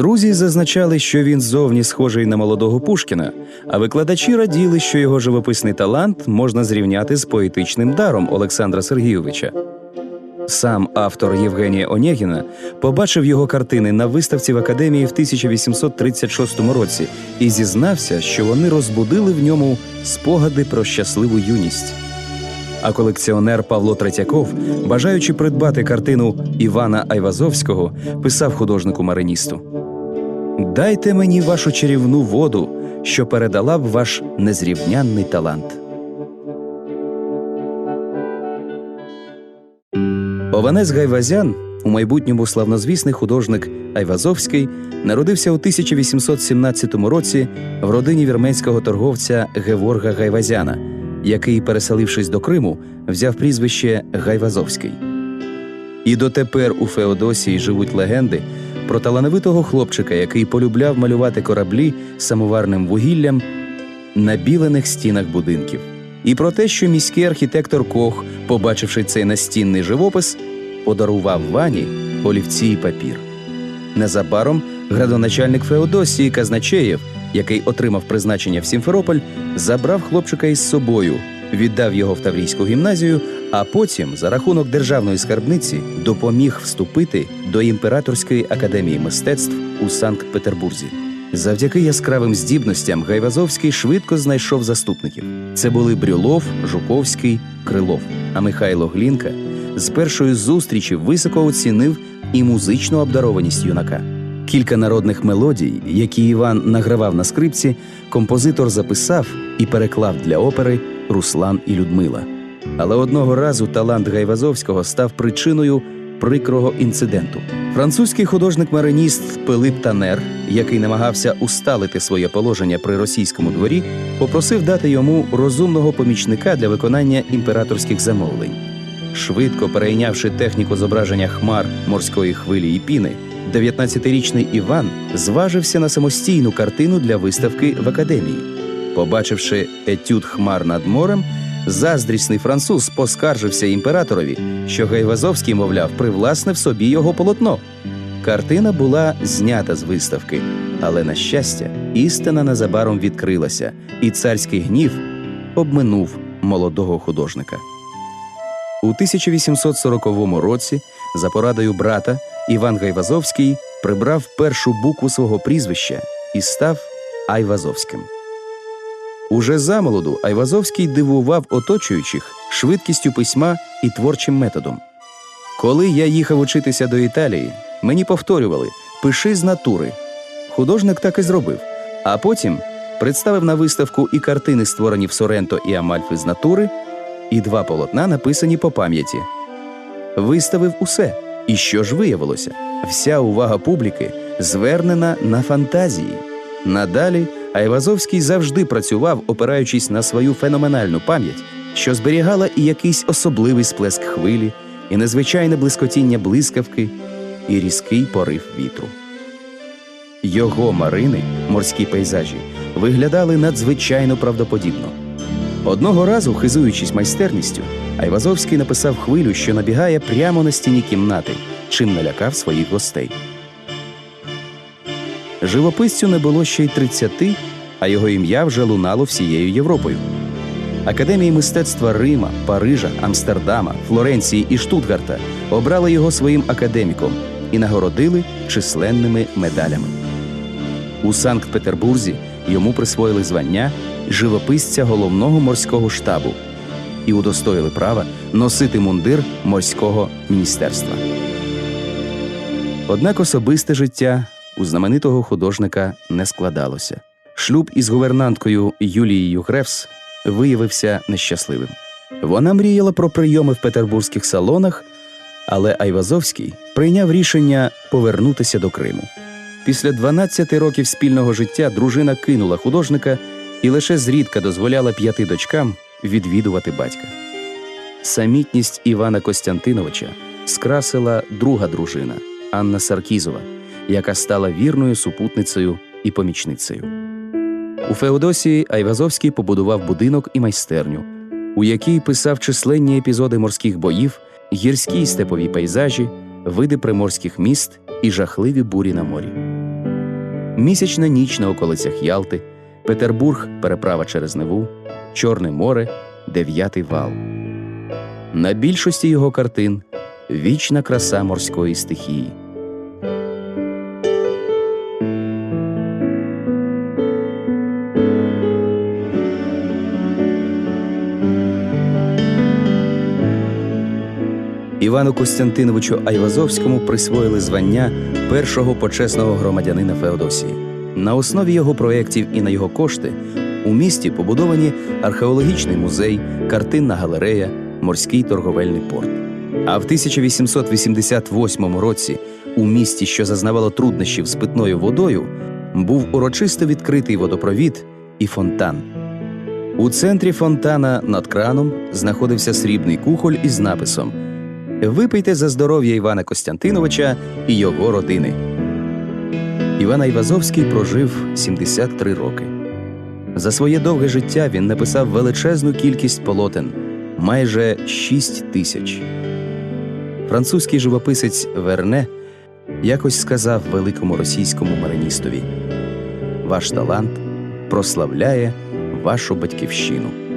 Друзі зазначали, що він зовні схожий на молодого Пушкіна, а викладачі раділи, що його живописний талант можна зрівняти з поетичним даром Олександра Сергійовича. Сам автор Євгенія Онєгіна побачив його картини на виставці в академії в 1836 році і зізнався, що вони розбудили в ньому спогади про щасливу юність. А колекціонер Павло Третьяков, бажаючи придбати картину Івана Айвазовського, писав художнику мариністу: Дайте мені вашу чарівну воду, що передала б ваш незрівнянний талант. Ованес Гайвазян, у майбутньому славнозвісний художник Айвазовський, народився у 1817 році в родині вірменського торговця Геворга Гайвазяна, який, переселившись до Криму, взяв прізвище Гайвазовський. І дотепер у Феодосії живуть легенди про талановитого хлопчика, який полюбляв малювати кораблі самоварним вугіллям на білених стінах будинків. І про те, що міський архітектор Кох, побачивши цей настінний живопис, подарував вані олівці і папір. Незабаром градоначальник Феодосії Казначеєв, який отримав призначення в Сімферополь, забрав хлопчика із собою, віддав його в Таврійську гімназію, а потім, за рахунок державної скарбниці, допоміг вступити до імператорської академії мистецтв у Санкт-Петербурзі. Завдяки яскравим здібностям Гайвазовський швидко знайшов заступників. Це були Брюлов, Жуковський, Крилов. А Михайло Глінка з першої зустрічі високо оцінив і музичну обдарованість юнака. Кілька народних мелодій, які Іван награвав на скрипці, композитор записав і переклав для опери Руслан і Людмила. Але одного разу талант Гайвазовського став причиною прикрого інциденту. Французький художник-мариніст Пилип Танер, який намагався усталити своє положення при російському дворі, попросив дати йому розумного помічника для виконання імператорських замовлень. Швидко перейнявши техніку зображення хмар морської хвилі і піни, 19-річний Іван зважився на самостійну картину для виставки в академії. Побачивши етюд хмар над морем, заздрісний француз поскаржився імператорові, що Гайвазовський, мовляв, привласнив собі його полотно. Картина була знята з виставки, але, на щастя, істина незабаром відкрилася, і царський гнів обминув молодого художника. У 1840 році, за порадою брата, Іван Гайвазовський прибрав першу букву свого прізвища і став Айвазовським. Уже замолоду Айвазовський дивував оточуючих швидкістю письма і творчим методом. Коли я їхав учитися до Італії, мені повторювали пиши з натури. Художник так і зробив, а потім представив на виставку і картини, створені в Соренто і Амальфи з натури, і два полотна, написані по пам'яті. Виставив усе. І що ж виявилося? Вся увага публіки звернена на фантазії. Надалі Айвазовський завжди працював, опираючись на свою феноменальну пам'ять, що зберігала і якийсь особливий сплеск хвилі, і незвичайне блискотіння блискавки, і різкий порив вітру. Його марини, морські пейзажі, виглядали надзвичайно правдоподібно. Одного разу, хизуючись майстерністю, Айвазовський написав хвилю, що набігає прямо на стіні кімнати, чим налякав своїх гостей. Живописцю не було ще й 30, а його ім'я вже лунало всією Європою. Академії мистецтва Рима, Парижа, Амстердама, Флоренції і Штутгарта обрали його своїм академіком і нагородили численними медалями. У Санкт-Петербурзі йому присвоїли звання живописця головного морського штабу і удостоїли права носити мундир морського міністерства. Однак особисте життя у знаменитого художника не складалося. Шлюб із гувернанткою Юлією Гревс виявився нещасливим. Вона мріяла про прийоми в петербурзьких салонах, але Айвазовський прийняв рішення повернутися до Криму. Після 12 років спільного життя дружина кинула художника і лише зрідка дозволяла п'яти дочкам відвідувати батька. Самітність Івана Костянтиновича скрасила друга дружина Анна Саркізова, яка стала вірною супутницею і помічницею. У Феодосії Айвазовський побудував будинок і майстерню, у якій писав численні епізоди морських боїв гірські й степові пейзажі, види приморських міст і жахливі бурі на морі. Місячна ніч на околицях Ялти, Петербург, переправа через Неву, Чорне море, дев'ятий вал. На більшості його картин вічна краса морської стихії. Івану Костянтиновичу Айвазовському присвоїли звання першого почесного громадянина Феодосії. На основі його проєктів і на його кошти у місті побудовані археологічний музей, картинна галерея, морський торговельний порт. А в 1888 році у місті, що зазнавало труднощів з питною водою, був урочисто відкритий водопровід і фонтан. У центрі фонтана над краном знаходився срібний кухоль із написом Випийте за здоров'я Івана Костянтиновича і його родини. Іван Айвазовський прожив 73 роки. За своє довге життя він написав величезну кількість полотен майже 6 тисяч. Французький живописець Верне якось сказав великому російському мариністові: Ваш талант прославляє вашу батьківщину.